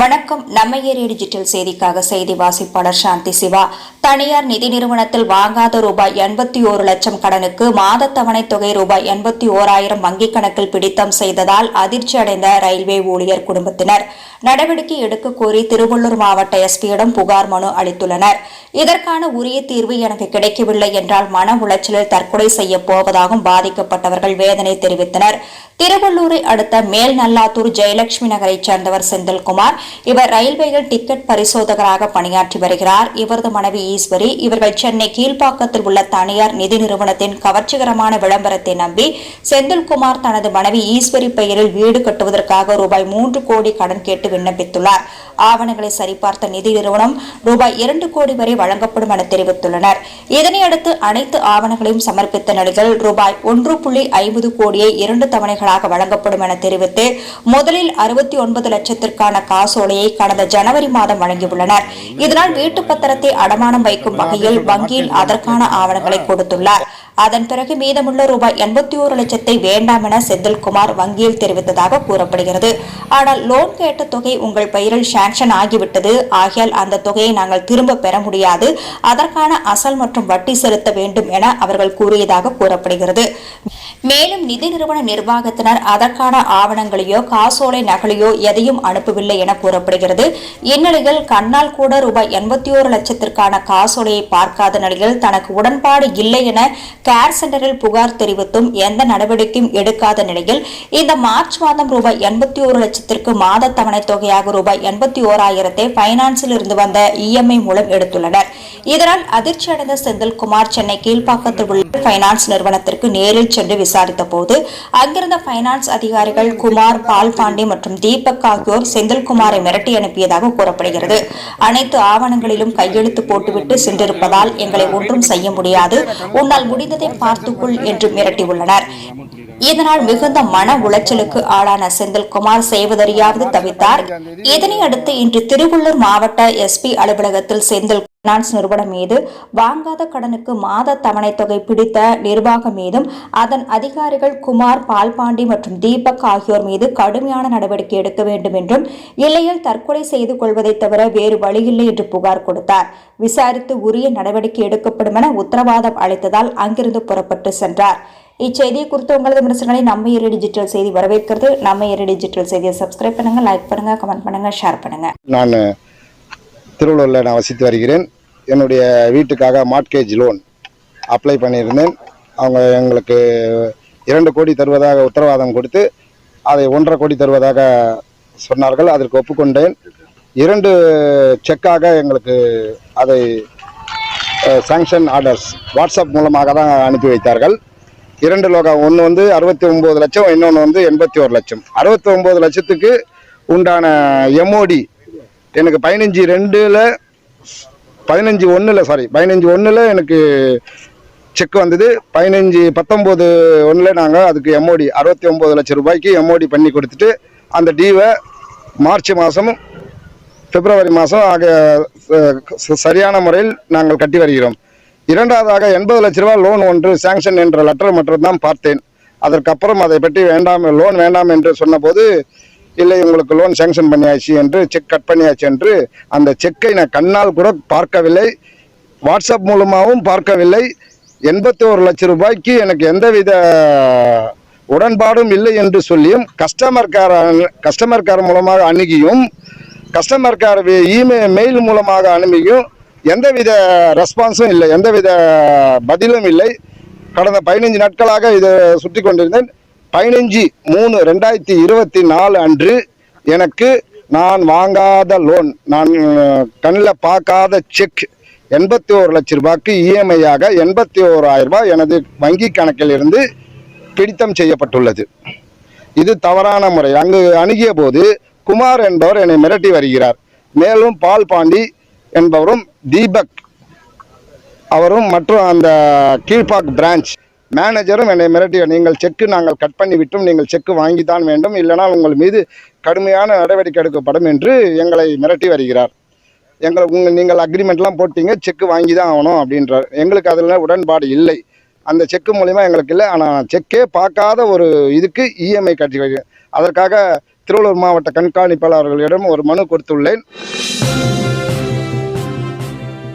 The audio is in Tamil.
வணக்கம். நம்ம ஏரியா டிஜிட்டல் செய்திக்காக செய்தி வாசிப்பாளர் சாந்தி சிவா. தனியார் நிதி நிறுவனத்தில் வாங்காத ரூபாய் எண்பத்தி ஓரு லட்சம் கடனுக்கு மாத தவணை தொகை ரூபாய் எண்பத்தி ஓராயிரம் வங்கிக் கணக்கில் பிடித்தம் செய்ததால் அதிர்ச்சி அடைந்த ரயில்வே ஊழியர் குடும்பத்தினர். நடவடிக்கை எடுக்க கோரி திருவள்ளூர் மாவட்ட எஸ்பியிடம் புகார் மனு அளித்துள்ளனர். இதற்கான உரிய தீர்வு எனக்கு கிடைக்கவில்லை என்றால் மன உளைச்சலில் தற்கொலை செய்யப் போவதாகவும் பாதிக்கப்பட்டவர்கள் வேதனை தெரிவித்தனர். திருவள்ளூரை அடுத்த மேல் நல்லாத்தூர் ஜெயலட்சுமி நகரைச் சேர்ந்தவர் செந்தில்குமார். இவர் ரயில்வேயில் டிக்கெட் பரிசோதகராக பணியாற்றி வருகிறார். இவரது மனைவி ஈஸ்வரி இவர்கள் சென்னை கீழ்ப்பாக்கத்தில் உள்ள தனியார் நிதி நிறுவனத்தின் கவர்ச்சிகரமான விளம்பரத்தை நம்பி செந்தில்குமார் தனது மனைவி ஈஸ்வரி பெயரில் வீடு கட்டுவதற்காக ரூபாய் மூன்று கோடி கடன் கேட்டு விண்ணப்பித்துள்ளார். ஆவணங்களை சரிபார்த்த நிதி நிறுவனம் ரூபாய் இரண்டு கோடி வரை வழங்கப்படும் என தெரிவித்துள்ளனர். இதனையடுத்து அனைத்து ஆவணங்களையும் சமர்ப்பித்த நிலையில் ரூபாய் ஒன்று புள்ளி ஐம்பது கோடியை இரண்டு தவணைகளாக வழங்கப்படும் என தெரிவித்து முதலில் அறுபத்தி ஒன்பது லட்சத்திற்கான காசோலையை கடந்த ஜனவரி மாதம் வழங்கியுள்ளனர். இதனால் வீட்டு பத்திரத்தை அடமானம் வைக்கும் வகையில் வங்கியில் அதற்கான ஆவணங்களை கொடுத்துள்ளார். அதன் பிறகு மீதமுள்ள ரூபாய் எண்பத்தி ஒரு லட்சத்தை வேண்டாம் என செந்தில்குமார் வங்கியில் தெரிவித்ததாக கூறப்படுகிறது. ஆனால் லோன் கேட்ட தொகை உங்கள் பெயரில் ஷேன் சாங்ஷன் ஆகிவிட்டது. ஆகியால் அந்த தொகையை நாங்கள் திரும்ப பெற முடியாது. அதற்கான அசல் மற்றும் வட்டி செலுத்த வேண்டும் என அவர்கள் கூறியதாக கூறப்படுகிறது. மேலும் நிதி நிறுவன நிர்வாகத்தினர் அதற்கான ஆவணங்களையோ காசோலை நகலையோ எதையும் அனுப்பவில்லை என கூறப்படுகிறது. இந்நிலையில் கண்ணால் கூட ரூபாய் எண்பத்தி ஓரு லட்சத்திற்கான காசோலையை பார்க்காத நிலையில் தனக்கு உடன்பாடு இல்லை என கேர் சென்டரில் புகார் தெரிவித்தும் எந்த நடவடிக்கையும் எடுக்காத நிலையில் இந்த மார்ச் மாதம் ரூபாய் எண்பத்தி ஒரு லட்சத்திற்கு மாத தவணை தொகையாக ரூபாய் எண்பத்தி ஓராயிரத்தை பைனான்ஸில் இருந்து வந்த இஎம்ஐ மூலம் எடுத்துள்ளனர். இதனால் அதிர்ச்சி அடைந்த செந்தில்குமார் சென்னை கீழ்ப்பாக்கத்தில் உள்ள பைனான்ஸ் நிறுவனத்திற்கு நேரில் சென்று விசாரித்த போது அங்கிருந்த பைனான்ஸ் அதிகாரிகள் குமார் பால் பால்பாண்டி மற்றும் தீபக் ஆகியோர் செந்தில்குமாரை மிரட்டி அனுப்பியதாக கூறப்படுகிறது. அனைத்து ஆவணங்களிலும் கையெழுத்து போட்டுவிட்டு சென்றிருப்பதால் எங்களை ஒன்றும் செய்ய முடியாது. உன்னால் முடிந்ததை பார்த்துக்குள் என்று மிரட்டியுள்ளனர். இதனால் மிகுந்த மன உளைச்சலுக்கு ஆளான செந்தில்குமார் செய்வதறியாவது தவித்தார். இதனை அடுத்து இன்று திருவள்ளூர் மாவட்ட எஸ்பி அலுவலகத்தில் செந்தில் பைனான்ஸ் நிறுவனம் மீது வாங்காத கடனுக்கு மாத தவணை தொகை பிடித்த நிர்வாகம் மீதும் அதன் அதிகாரிகள் குமார் பால்பாண்டி மற்றும் தீபக் ஆகியோர் மீது கடுமையான நடவடிக்கை எடுக்க வேண்டும் என்றும் இல்லையில் தற்கொலை செய்து கொள்வதை தவிர வேறு வழியில்லை என்று புகார் கொடுத்தார். விசாரித்து உரிய நடவடிக்கை எடுக்கப்படும் என உத்தரவாதம் அளித்ததால் அங்கிருந்து புறப்பட்டு சென்றார். இச்செய்தியை குறித்து உங்களது விமர்சனங்களை நம்ம ஏரி டிஜிட்டல் செய்தி வரவேற்கிறது. நம்ம ஏரி டிஜிட்டல் செய்தியை சப்ஸ்கிரைப் பண்ணுங்க லைக் பண்ணுங்க கமெண்ட் பண்ணுங்க ஷேர் பண்ணுங்க. நான் திருவள்ளூரில் நான் வசித்து வருகிறேன். என்னுடைய வீட்டுக்காக மார்ட்கேஜ் லோன் அப்ளை பண்ணியிருந்தேன். அவங்க எங்களுக்கு இரண்டு கோடி தருவதாக உத்தரவாதம் கொடுத்து அதை ஒன்றரை கோடி தருவதாக சொன்னார்கள். அதற்கு ஒப்புக்கொண்டேன். இரண்டு செக்காக எங்களுக்கு அதை சாங்ஷன் ஆர்டர்ஸ் வாட்ஸ்அப் மூலமாக தான் அனுப்பி வைத்தார்கள். இரண்டு லோகம் ஒன்று வந்து அறுபத்தி ஒம்பது லட்சம் இன்னொன்று வந்து எண்பத்தி ஒரு லட்சம். அறுபத்தி ஒம்பது லட்சத்துக்கு உண்டான எம்ஓடி எனக்கு பதினஞ்சு ரெண்டில் பதினஞ்சு ஒன்றில் சாரி பதினஞ்சு ஒன்றில் எனக்கு செக் வந்தது. பதினஞ்சு பத்தொம்போது ஒன்றில் நாங்கள் அதுக்கு எம்ஓடி அறுபத்தி ஒம்பது லட்சம் ரூபாய்க்கு எம்ஓடி பண்ணி கொடுத்துட்டு அந்த டீவை மார்ச் மாதம் பிப்ரவரி மாதம் ஆக ச- சரியான முறையில் நாங்கள் கட்டி வருகிறோம். இரண்டாவதாக எண்பது லட்ச ரூபா லோன் ஒன்று சேங்ஷன் என்ற லெட்டர் மட்டும்தான் பார்த்தேன். அதற்கப்புறம் அதை பற்றி வேண்டாம் லோன் வேண்டாம் என்று சொன்னபோது இல்லை உங்களுக்கு லோன் சேங்ஷன் பண்ணியாச்சு என்று செக் கட் பண்ணியாச்சு என்று அந்த செக்கை நான் கண்ணால் கூட பார்க்கவில்லை. வாட்ஸ்அப் மூலமாகவும் பார்க்கவில்லை. எண்பத்தி ஒரு லட்சம் ரூபாய்க்கு எனக்கு எந்தவித உடன்பாடும் இல்லை என்று சொல்லியும் கஸ்டமர் கேர் கஸ்டமர் கேர் மூலமாக அணுகியும் கஸ்டமர் கேர் இமெயில் மெயில் மூலமாக அனுப்பியும் எந்தவித ரெஸ்பான்ஸும் இல்லை எந்தவித பதிலும் இல்லை. கடந்த பதினைஞ்சு நாட்களாக இதை சுற்றி கொண்டிருந்தேன். பதினஞ்சு மூணு ரெண்டாயிரத்தி இருபத்தி நாலு அன்று எனக்கு நான் வாங்காத லோன் நான் கண்ணில் பார்க்காத செக் எண்பத்தி ஒரு லட்ச ரூபாய்க்கு இஎம்ஐயாக எண்பத்தி ஓராயிரம் ரூபாய் எனது வங்கி கணக்கில் இருந்து பிடித்தம் செய்யப்பட்டுள்ளது. இது தவறான முறை. அங்கு அணுகிய போது குமார் என்பவர் என்னை மிரட்டி வருகிறார். மேலும் பால் பாண்டி என்பவரும் தீபக் அவரும் மற்றும் அந்த கீழ்பாக் பிரான்ச் மேனேஜரும் என்னை மிரட்டி நீங்கள் செக்கு நாங்கள் கட் பண்ணி விட்டும் நீங்கள் செக்கு வாங்கி தான் வேண்டும் இல்லைனால் உங்கள் மீது கடுமையான நடவடிக்கை எடுக்கப்படும் என்று எங்களை மிரட்டி வருகிறார். எங்களை உங்கள் நீங்கள் அக்ரிமெண்ட்லாம் போட்டீங்க செக்கு வாங்கி தான் ஆகணும் அப்படின்றார். எங்களுக்கு அதில் உடன்பாடு இல்லை. அந்த செக்கு மூலிமா எங்களுக்கு இல்லை. ஆனால் செக்கே பார்க்காத ஒரு இதுக்கு இஎம்ஐ கட்டி வைக்கிறேன் அதற்காக திருவள்ளூர் மாவட்ட கண்காணிப்பாளர்களிடம் ஒரு மனு கொடுத்துள்ளேன்.